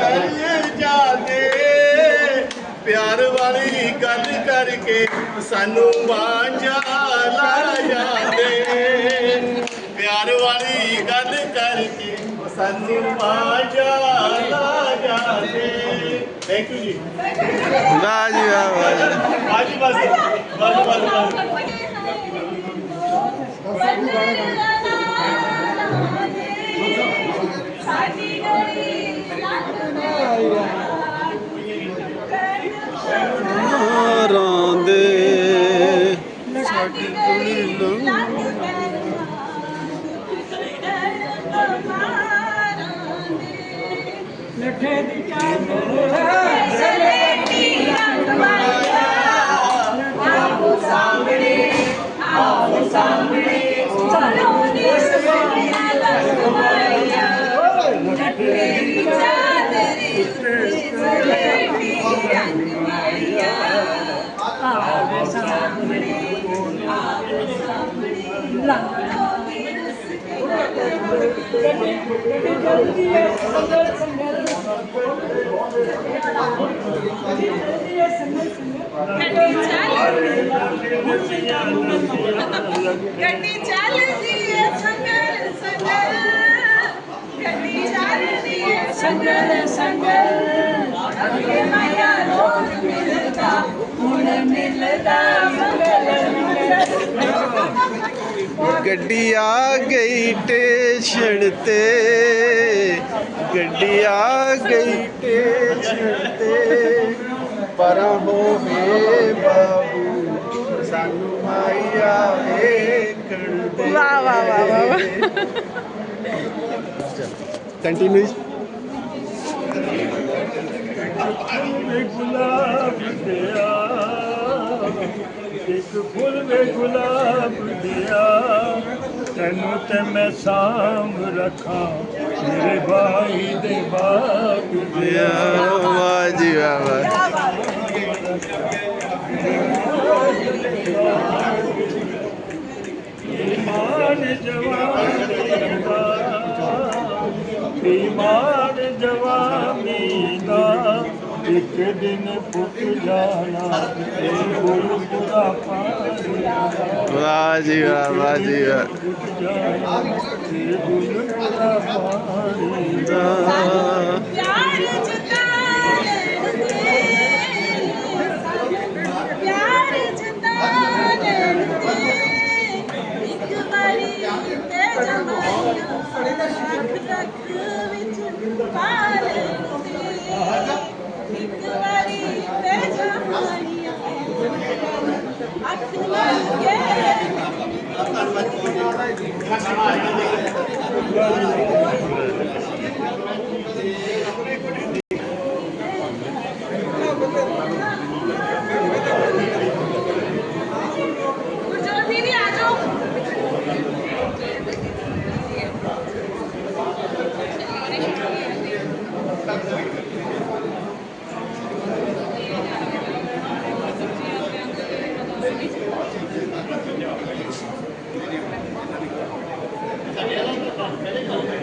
ਰਾਜਾ ਕਰ ਜਾਂਦੇ। ਪਿਆਰ ਵਾਲੀ ਗੱਲ ਕਰਕੇ ਸਾਨੂੰ ਵਾਂਝਾ ਲਾ ਜਾਂਦੇ। ਪਿਆਰ ਵਾਲੀ ਗੱਲ ਕਰਕੇ ਸਾਨੂੰ ਵਾਂਝਾ ਲਾ ਜਾਂਦੇ। ਥੈਂਕ ਯੂ ਜੀ। ਵਾਹ ਜੀ ਵਾਹ ਵਾਹ ਜੀ। ਬਸ ਬਸ ਬਸ ਬਸ। ਰੋਂਦੇ। ਸਾਡੀ ਕੁੜੀ ਲੰਘ ਲੱਠੇ ਦੀ ਸਲੇਟੀ ਗੱਡੀ ਚੱਲਦੀ ਹੈ ਸੰਗਲ ਸੰਗਲ ਗੱਡੀ ਚੱਲਦੀ ਹੈ ਸੰਗਲ ਸੰਗਲ ਅੱਗੇ ਮਾਇਆ ਰੋਜ਼ ਮਿਲਦਾ ਹੁਣ ਮਿਲਦਾ ਗੱਡੀ ਆ ਗਈ ਟੇਸ਼ਨ ਤੇ। ਗੱਡੀ ਆ ਗਈ ਟੇਸ਼ਨ ਤੇ। ਪਰਾਂ ਹੋਵੇ ਬਾਬੂ ਸਾਨੂੰ ਮਾਇਆ ਵੇਖਣ ਦੇ ਵਾਹ, ਵਾਹ, ਵਾਹ, ਵਾਹ। ਕੰਟੀਨਿਊ ਗੁਲਾਬ ਦਿਆ ਇੱਕ ਫੁੱਲ ਵੇ ਗੁਲਾਬ ਦਿਆ। ਤੈਨੂੰ ਤੇ ਮੈਂ ਸਾਂਭ ਰੱਖਾਂ ਮੇਰੇ ਭਾਈ ਦੇ ਬਾਗ ਦਿਆ ਵਾਹ ਜੀ ਵਾਹ ਵਾਹ ਈਮਾਨ ਜਵਾਨੀ ਦਾ ਈਮਾਨ ਜਵਾਨੀ ਦਾ ਇੱਕ ਦਿਨ ਪੁੱਤ ਜਾਣਾ ਇਹ ਗੁਰੂ ਦਾ ਪਾਣੀ ਵਾਹ ਜੀ ਵਾਹ ਵਾਹ ਜੀ ਵਾਹ। ਇਹ ਗੁਰੂ ਦਾ ਪਾਣੀ ਵਾਹ। ਪਿਆਰ ਜਤਾਣ ਤੇ Thank you. telecom